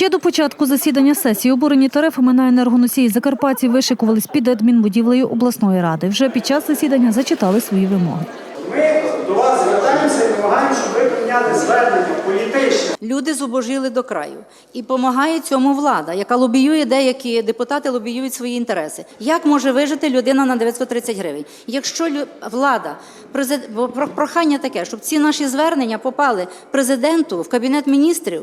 Ще до початку засідання сесії обурені тарифами на енергоносії Закарпатті вишикувались під адмінбудівлею обласної ради. Вже під час засідання зачитали свої вимоги. До вас звертаємося і вимагаємо, щоб ви прийняли звернення політичне. Люди зубожили до краю і допомагає цьому влада, яка лобіює деякі депутати лобіюють свої інтереси. Як може вижити людина на 930 гривень? Якщо влада прохання таке, щоб ці наші звернення попали президенту в кабінет міністрів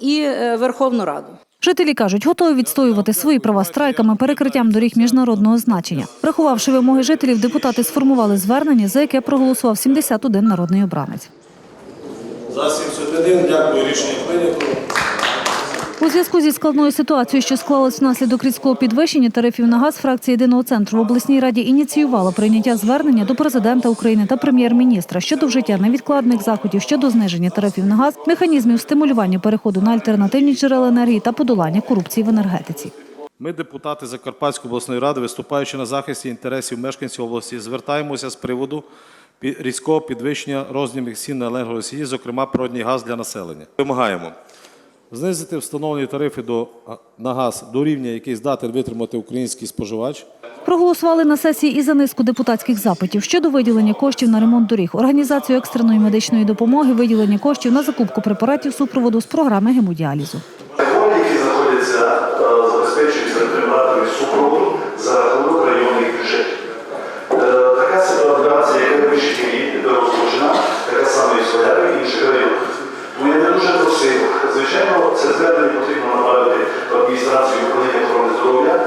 і е, Верховну Раду. Жителі кажуть, готові відстоювати свої права страйками, перекриттям доріг міжнародного значення. Врахувавши вимоги жителів, депутати сформували звернення, за яке проголосував 71 народний обранець. За 71, дякую, рішення прийнято. У зв'язку зі складною ситуацією, що склалась внаслідок різкого підвищення тарифів на газ, фракція єдиного центру в обласній раді ініціювала прийняття звернення до президента України та прем'єр-міністра щодо вжиття невідкладних заходів щодо зниження тарифів на газ, механізмів стимулювання переходу на альтернативні джерела енергії та подолання корупції в енергетиці. Ми, депутати Закарпатської обласної ради, виступаючи на захисті інтересів мешканців області, звертаємося з приводу різкого підвищення розмірів цін на енергоносії, зокрема природній газ для населення. Вимагаємо знизити встановлені тарифи до, на газ до рівня, який здатен витримати український споживач. Проголосували на сесії і за низку депутатських запитів щодо виділення коштів на ремонт доріг, організацію екстреної медичної допомоги, виділення коштів на закупку препаратів супроводу з програми гемодіалізу. Це звернення потрібно направити в адміністрацію управління охорони здоров'я.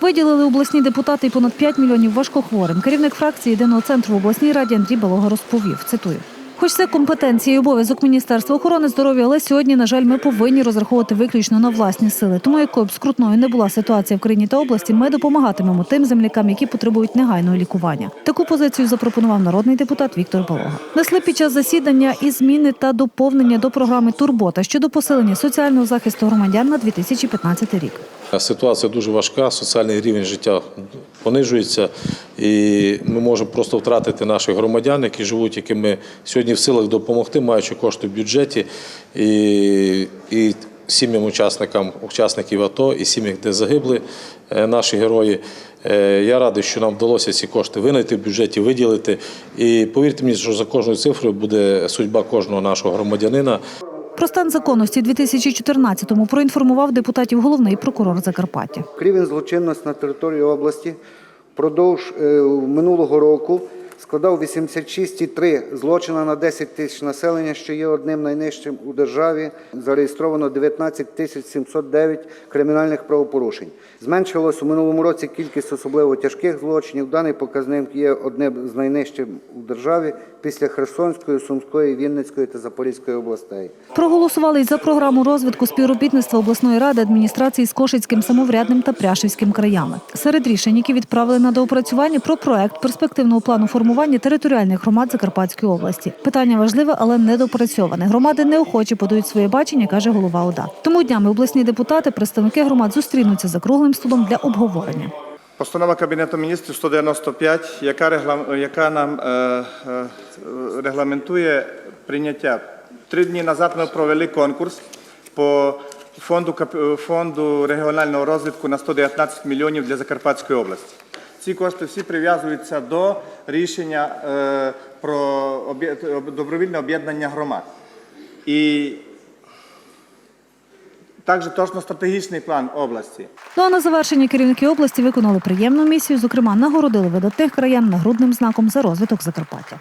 Виділили обласні депутати і понад 5 мільйонів важкохворим. Керівник фракції єдиного центру в обласній раді Андрій Балога розповів. Цитую. Хоч це компетенція і обов'язок Міністерства охорони здоров'я, але сьогодні, на жаль, ми повинні розраховувати виключно на власні сили. Тому якою б скрутною не була ситуація в країні та області, ми допомагатимемо тим землякам, які потребують негайного лікування. Таку позицію запропонував народний депутат Віктор Балога. Несли під час засідання і зміни та доповнення до програми Турбота щодо посилення соціального захисту громадян на 2015 рік. Ситуація дуже важка, соціальний рівень життя понижується, і ми можемо просто втратити наших громадян, які живуть, яким ми сьогодні в силах допомогти, маючи кошти в бюджеті, і, і сім'ям учасникам, учасників АТО, і сім'ям, де загибли е, наші герої. Е, Я радий, що нам вдалося ці кошти винайти в бюджеті, виділити. І повірте мені, що за кожною цифрою буде судьба кожного нашого громадянина. Про стан законності 2014-му проінформував депутатів головний прокурор Закарпаття. Рівень злочинності на території області впродовж е, минулого року складав 86,3 злочина на 10 тисяч населення, що є одним найнижчим у державі. Зареєстровано 19 тисяч 709 кримінальних правопорушень. Зменшилась у минулому році кількість особливо тяжких злочинів. Даний показник є одним з найнижчих у державі після Херсонської, Сумської, Вінницької та Запорізької областей. Проголосували й за програму розвитку співробітництва обласної ради адміністрації з Кошицьким самоврядним та Пряшівським краями. Серед рішень, які відправили на доопрацювання про проект перспективного плану формування територіальних громад Закарпатської області. Питання важливе, але недопрацьоване. Громади неохоче подають своє бачення, каже голова ОДА. Тому днями обласні депутати, представники громад зустрінуться за круглим столом для обговорення. Постанова Кабінету міністрів 195, яка, регла- яка нам е, е, регламентує прийняття. Три дні назад ми провели конкурс по фонду, фонду регіонального розвитку на 119 мільйонів для Закарпатської області. Ці кошти всі прив'язуються до рішення е, про добровільне об'єднання громад. І також точно стратегічний план області. Ну а на завершення керівники області виконали приємну місію. Зокрема, нагородили видатних краян нагрудним знаком за розвиток Закарпаття.